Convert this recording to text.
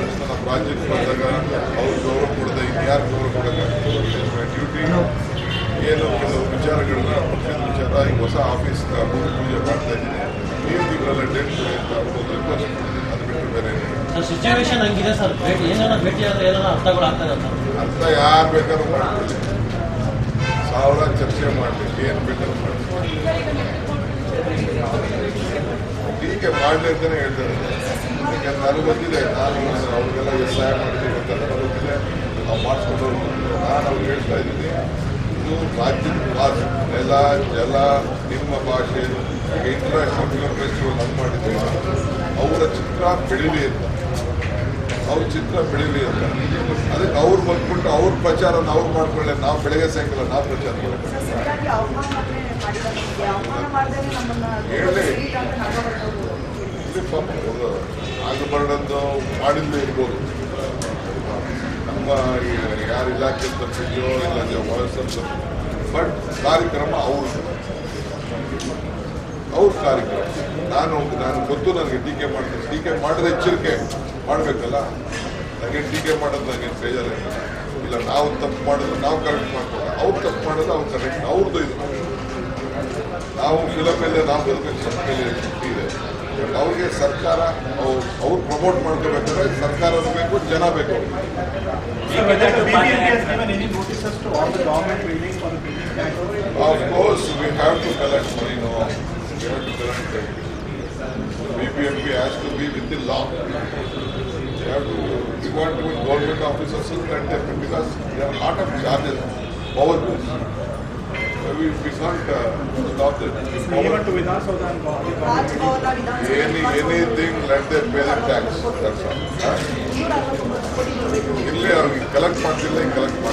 ತಕ್ಷಣ ನಮ್ಮ ರಾಜ್ಯಕ್ಕೆ ಬಂದಾಗ ಅವ್ರು ಗೌರವ ಕೊಡದೆ ಇನ್ಯಾರು ಗೌರವ ಕೊಡೋಕ್ಕಾಗ್ತದೆ ಡ್ಯೂಟಿ ಏನು ಕೆಲವು ವಿಚಾರಗಳನ್ನ ಪಕ್ಷದ ವಿಚಾರ ಈಗ ಹೊಸ ಆಫೀಸ್ ಭೂಮಿ ಪೂಜೆ ಮಾಡ್ತಾ ಇದ್ದೀನಿ. ನೀವು ತಿಂಗಳ ಡೇಟ್ ಅಂತ ಒಂದು ರಿಕ್ವೆಸ್ಟ್ ಮಾಡಿದ್ದೀನಿ ಅದು ಬಿಟ್ಟು ಬೇರೆ ಸಿಚುವೇಶನ್ ಹಂಗಿದೆ ಸರ್ ಭೇಟಿ ಏನಾರ ಭೇಟಿ ಆದ್ರೆ ಏನಾರ ಅರ್ಥಗಳು ಆಗ್ತದೆ ಅಂತ ಯಾರು ಬೇಕಾದ್ರೂ ಮಾಡ್ಕೊಳ್ಳಿ ಸಾವಿರ ಚರ್ಚೆ ಮಾಡಲಿಕ್ಕೆ ಏನು ಬೇಕಾದ್ರೂ ಮಾಡಿ ಟೀಕೆ ಮಾಡಲಿ ಅಂತಲೇ ಹೇಳ್ತಾರೆ. ಯಾಕಂದ್ರೆ ನನಗೆ ಗೊತ್ತಿದೆ ನಾನು ಅವ್ರಿಗೆಲ್ಲ ಎಷ್ಟು ಸಹಾಯ ಮಾಡಿದ್ದೀನಿ ಅಂತ ನನಗೆ ಗೊತ್ತಿದೆ ನಾವು ಮಾಡಿಸ್ಕೊಂಡು ನಾನು ಅವ್ರಿಗೆ ಹೇಳ್ತಾ ಇದ್ದೀನಿ ಇದು ರಾಜ್ಯದ ಭಾಷೆ. ನೆಲ ಜಲ ನಿಮ್ಮ ಭಾಷೆ ಈಗ ಇಂಟರ್ನ್ಯಾಷನಲ್ ಫಿಲಮ್ ಫೆಸ್ಟಿವಲ್ ಹಂಗೆ ಮಾಡಿದ್ದೀವಿ ಅವರ ಚಿತ್ರ ಬೆಳೀಲಿ ಅಂತ. ಅವ್ರ ಚಿತ್ರ ಬೆಳೀಲಿ ಅಂತ. ಅದಕ್ಕೆ ಅವ್ರು ಬಂದ್ಬಿಟ್ಟು ಅವ್ರ ಪ್ರಚಾರನ ಅವ್ರು ಮಾಡ್ಕೊಳ್ಳಿ ನಾವು ಬೆಳಗ್ಗೆ ಸಾಯಂಕಾಲ ನಾವು ಪ್ರಚಾರ ನಮ್ಮನ್ನ ಹೇಳಿ. ಇಲ್ಲಿ ಪಾಪ ಆಗಬಾರ್ದಂದು ಮಾಡಿದ್ದೇ ಇರ್ಬೋದು. ನಮ್ಮ ಯಾರು ಇಲಾಖೆ ತಪ್ಪಿದೆಯೋ ಇಲ್ಲ ವಯಸ್ಸು ಬಟ್ ಕಾರ್ಯಕ್ರಮ ಅವ್ರದ್ದು. ಅವ್ರ ಕಾರ್ಯಕ್ರಮ. ನಾನು ನಾನು ಗೊತ್ತು ನನಗೆ ಟೀಕೆ ಮಾಡ್ತೀನಿ. ಟೀಕೆ ಮಾಡಿದ್ರೆ ಎಚ್ಚರಿಕೆ ಮಾಡಬೇಕಲ್ಲ? ನನಗೆ ಟೀಕೆ ಮಾಡೋದು ನನಗೆ ಬೇಜಾರಿಲ್ಲ ಇಲ್ಲ. ನಾವು ತಪ್ಪು ಮಾಡಿದ್ರೆ ನಾವು ಕರೆಕ್ಟ್ ಮಾಡ್ಕೊಳ್ಳೋಣ ಅವ್ರು ತಪ್ಪು ಮಾಡಿದ್ರೆ ಅವ್ರು ಕರೆಕ್ಟ್ ಅವ್ರದ್ದು ಇದು. ನಾವು ಫಿಲಮ್ ಮೇಲೆ ನಾವು ಸ್ವಲ್ಪ ಮೇಲೆ ಅವ್ರಿಗೆ ಸರ್ಕಾರ ಅವ್ರು ಅವ್ರು ಪ್ರಮೋಟ್ ಮಾಡ್ಕೋಬೇಕಾದ್ರೆ ಸರ್ಕಾರನೂ ಬೇಕು ಜನ ಬೇಕು ಅವ್ರಿಗೆ. So whether the BBMP has given any notices to all the government buildings for the building tax? Of course, we have to collect money, no. We have to collect it. BBMP has to be within law. We have to, we want to put government officers in let them, because there are a lot of charges, power bills. So we, we can't uh, stop that. Even to Vidhan Soda and Guwahati Raj government. Bhavan Vidhana Soudha Any, anything, let them pay the tax, that's all. Huh? ನೂರ ಅರವತ್ತೊಂಬತ್ತು ಕೋಟಿ ಬರಬೇಕು ಇಲ್ಲೇ ಅವ್ರಿಗೆ collect ಮಾಡ್ತಿಲ್ಲ collect ಮಾಡ್ತಾರೆ